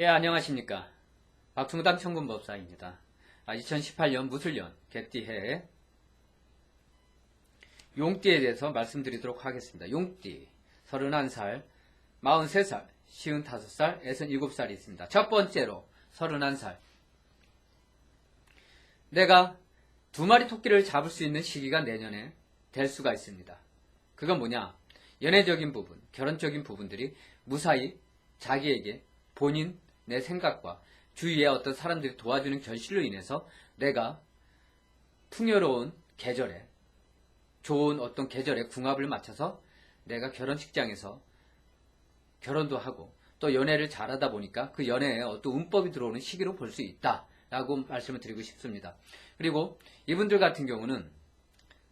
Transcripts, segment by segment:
예, 안녕하십니까. 박충당 청군법사입니다. 아, 2018년 무술년 개띠해 용띠에 대해서 말씀드리도록 하겠습니다. 용띠, 31살, 43살, 55살, 67살이 있습니다. 첫 번째로 31살. 내가 두 마리 토끼를 잡을 수 있는 시기가 내년에 될 수가 있습니다. 그건 뭐냐? 연애적인 부분, 결혼적인 부분들이 무사히 자기에게 본인 내 생각과 주위의 어떤 사람들이 도와주는 결실로 인해서 내가 풍요로운 계절에 좋은 어떤 계절에 궁합을 맞춰서 내가 결혼식장에서 결혼도 하고 또 연애를 잘하다 보니까 그 연애에 어떤 운법이 들어오는 시기로 볼 수 있다 라고 말씀을 드리고 싶습니다. 그리고 이분들 같은 경우는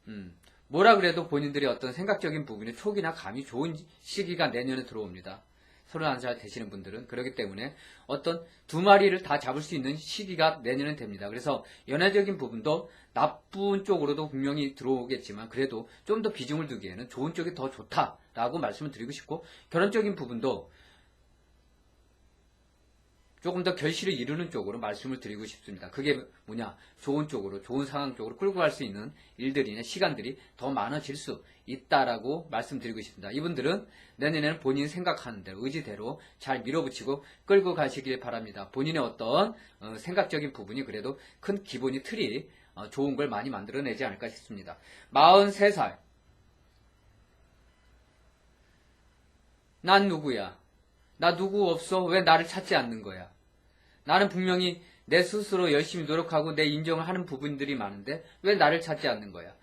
음, 뭐라 그래도 본인들이 어떤 생각적인 부분이 촉이나 감이 좋은 시기가 내년에 들어옵니다. 31살 되시는 분들은 그렇기 때문에 어떤 두 마리를 다 잡을 수 있는 시기가 내년은 됩니다. 그래서 연애적인 부분도 나쁜 쪽으로도 분명히 들어오겠지만 그래도 좀 더 비중을 두기에는 좋은 쪽이 더 좋다라고 말씀을 드리고 싶고 결혼적인 부분도 조금 더 결실을 이루는 쪽으로 말씀을 드리고 싶습니다. 그게 뭐냐? 좋은 쪽으로, 좋은 상황 쪽으로 끌고 갈 수 있는 일들이나 시간들이 더 많아질 수 있다라고 말씀드리고 싶습니다. 이분들은 내년에는 본인 생각하는 대로, 의지대로 잘 밀어붙이고 끌고 가시길 바랍니다. 본인의 어떤 어, 생각적인 부분이 그래도 큰 기본이 틀이 어, 좋은 걸 많이 만들어내지 않을까 싶습니다. 43살. 난 누구야? 나 누구 없어? 왜 나를 찾지 않는 거야? 나는 분명히 내 스스로 열심히 노력하고 내 인정을 하는 부분들이 많은데 왜 나를 찾지 않는 거야?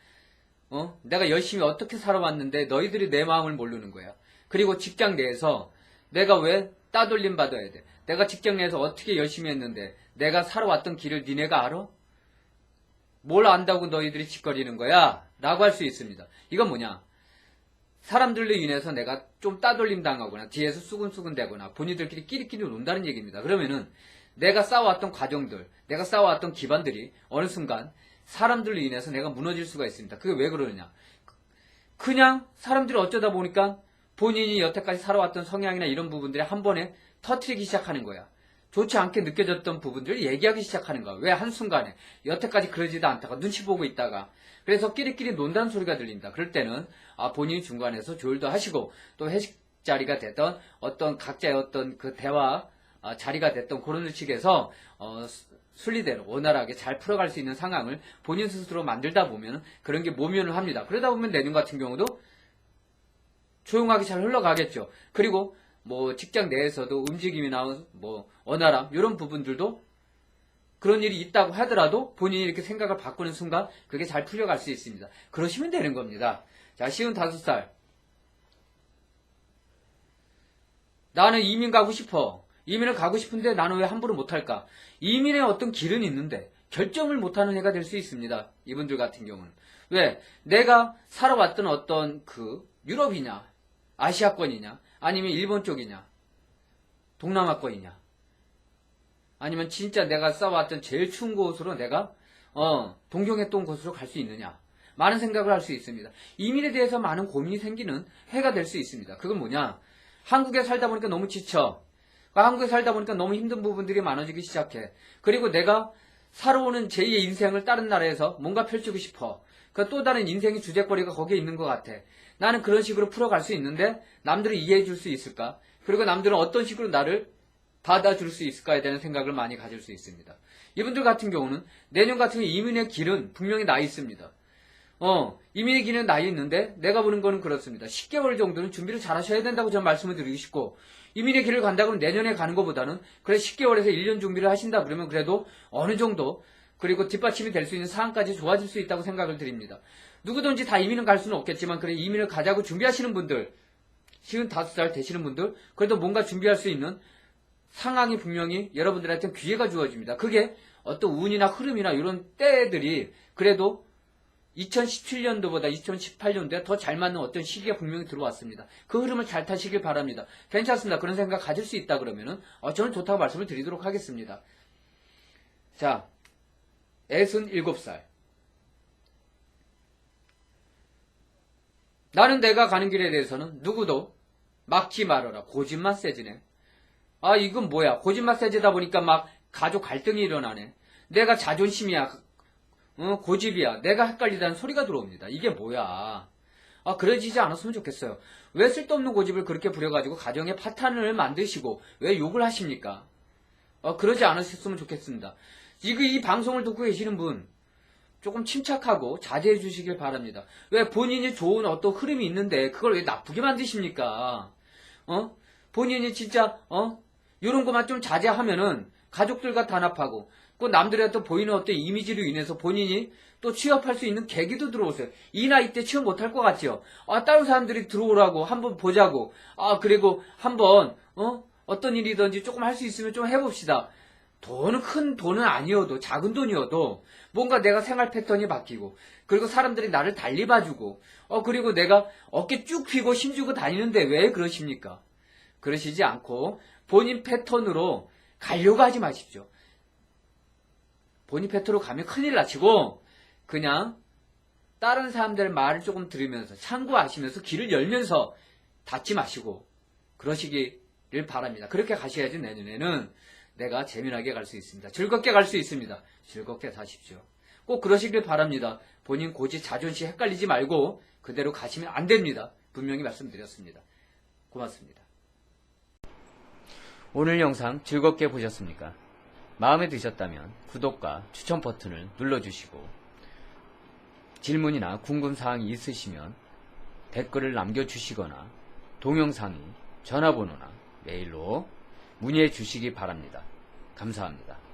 어? 내가 열심히 어떻게 살아왔는데 너희들이 내 마음을 모르는 거야. 그리고 직장 내에서 내가 왜 따돌림 받아야 돼? 내가 직장 내에서 어떻게 열심히 했는데 내가 살아왔던 길을 니네가 알아? 뭘 안다고 너희들이 짓거리는 거야? 라고 할 수 있습니다. 이건 뭐냐? 사람들로 인해서 내가 좀 따돌림 당하거나 뒤에서 수근수근 대거나 본인들끼리 끼리끼리 논다는 얘기입니다. 그러면은 내가 쌓아왔던 과정들, 내가 쌓아왔던 기반들이 어느 순간 사람들로 인해서 내가 무너질 수가 있습니다. 그게 왜 그러느냐? 그냥 사람들이 어쩌다 보니까 본인이 여태까지 살아왔던 성향이나 이런 부분들이 한 번에 터트리기 시작하는 거야. 좋지 않게 느껴졌던 부분들을 얘기하기 시작하는 거야. 왜 한순간에 여태까지 그러지도 않다가 눈치 보고 있다가 그래서 끼리끼리 논다는 소리가 들린다. 그럴 때는 아, 본인이 중간에서 조율도 하시고 또 회식 자리가 됐던 어떤 각자의 어떤 그 대화 아, 자리가 됐던 그런 측에서 어, 순리대로 원활하게 잘 풀어갈 수 있는 상황을 본인 스스로 만들다 보면 그런 게 모면을 합니다. 그러다 보면 내년 같은 경우도 조용하게 잘 흘러가겠죠. 그리고 뭐 직장 내에서도 움직임이나 뭐 원활함 이런 부분들도 그런 일이 있다고 하더라도 본인이 이렇게 생각을 바꾸는 순간 그게 잘 풀려갈 수 있습니다. 그러시면 되는 겁니다. 자, 쉬운 다섯 살. 나는 이민 가고 싶어. 이민을 가고 싶은데 나는 왜 함부로 못할까? 이민의 어떤 길은 있는데 결정을 못하는 해가 될 수 있습니다. 이분들 같은 경우는. 왜? 내가 살아왔던 어떤 그 유럽이냐, 아시아권이냐, 아니면 일본 쪽이냐, 동남아권이냐, 아니면 진짜 내가 싸웠던 제일 추운 곳으로 내가 어, 동경했던 곳으로 갈 수 있느냐. 많은 생각을 할 수 있습니다. 이민에 대해서 많은 고민이 생기는 해가 될 수 있습니다. 그건 뭐냐? 한국에 살다 보니까 너무 지쳐. 한국에 살다 보니까 너무 힘든 부분들이 많아지기 시작해. 그리고 내가 살아오는 제2의 인생을 다른 나라에서 뭔가 펼치고 싶어. 그 또 다른 인생의 주제거리가 거기에 있는 것 같아. 나는 그런 식으로 풀어갈 수 있는데 남들을 이해해 줄 수 있을까? 그리고 남들은 어떤 식으로 나를 받아줄 수 있을까에 대한 생각을 많이 가질 수 있습니다. 이분들 같은 경우는 내년 같은 이민의 길은 분명히 나 있습니다. 어, 이민의 길은 나 있는데 내가 보는 거는 그렇습니다. 10개월 정도는 준비를 잘 하셔야 된다고 저는 말씀을 드리고 싶고 이민의 길을 간다 그러면 내년에 가는 것보다는 그래 10개월에서 1년 준비를 하신다 그러면 그래도 어느 정도 그리고 뒷받침이 될 수 있는 상황까지 좋아질 수 있다고 생각을 드립니다. 누구든지 다 이민은 갈 수는 없겠지만 그래 이민을 가자고 준비하시는 분들 쉬운 다섯 살 되시는 분들 그래도 뭔가 준비할 수 있는 상황이 분명히 여러분들한테 기회가 주어집니다. 그게 어떤 운이나 흐름이나 이런 때들이 그래도 2017년도보다 2018년도에 더 잘 맞는 어떤 시기가 분명히 들어왔습니다. 그 흐름을 잘 타시길 바랍니다. 괜찮습니다. 그런 생각 가질 수 있다 그러면은 어, 저는 좋다고 말씀을 드리도록 하겠습니다. 자, 애순 7살. 나는 내가 가는 길에 대해서는 누구도 막지 말아라. 고집만 세지네. 아, 이건 뭐야. 고집만 세지다 보니까 막 가족 갈등이 일어나네. 내가 자존심이야. 어, 고집이야. 내가 헷갈리다는 소리가 들어옵니다. 이게 뭐야. 아, 그러지지 않았으면 좋겠어요. 왜 쓸데없는 고집을 그렇게 부려가지고 가정에 파탄을 만드시고 왜 욕을 하십니까? 어, 그러지 않으셨으면 좋겠습니다. 지금 이 방송을 듣고 계시는 분, 조금 침착하고 자제해 주시길 바랍니다. 왜 본인이 좋은 어떤 흐름이 있는데 그걸 왜 나쁘게 만드십니까? 어? 본인이 진짜, 어? 요런 것만 좀 자제하면은 가족들과 단합하고 그 남들의 또 보이는 어떤 이미지로 인해서 본인이 또 취업할 수 있는 계기도 들어오세요. 이 나이 때 취업 못할 것 같죠? 아, 다른 사람들이 들어오라고 한번 보자고. 아, 그리고 한번, 어? 어떤 일이든지 조금 할 수 있으면 좀 해봅시다. 돈은 큰 돈은 아니어도 작은 돈이어도 뭔가 내가 생활 패턴이 바뀌고 그리고 사람들이 나를 달리 봐주고 어 그리고 내가 어깨 쭉 펴고 힘주고 다니는데 왜 그러십니까? 그러시지 않고 본인 패턴으로 가려고 하지 마십시오. 패턴으로 가면 큰일 나치고 그냥 다른 사람들 말을 조금 들으면서 참고하시면서 길을 열면서 닫지 마시고 그러시기를 바랍니다. 그렇게 가셔야지 내년에는 내가 재미나게 갈 수 있습니다. 즐겁게 갈 수 있습니다. 즐겁게 사십시오. 꼭 그러시길 바랍니다. 본인 고지 자존심 헷갈리지 말고 그대로 가시면 안 됩니다. 분명히 말씀드렸습니다. 고맙습니다. 오늘 영상 즐겁게 보셨습니까? 마음에 드셨다면 구독과 추천 버튼을 눌러주시고 질문이나 궁금사항이 있으시면 댓글을 남겨주시거나 동영상이 전화번호나 메일로 문의해 주시기 바랍니다. 감사합니다.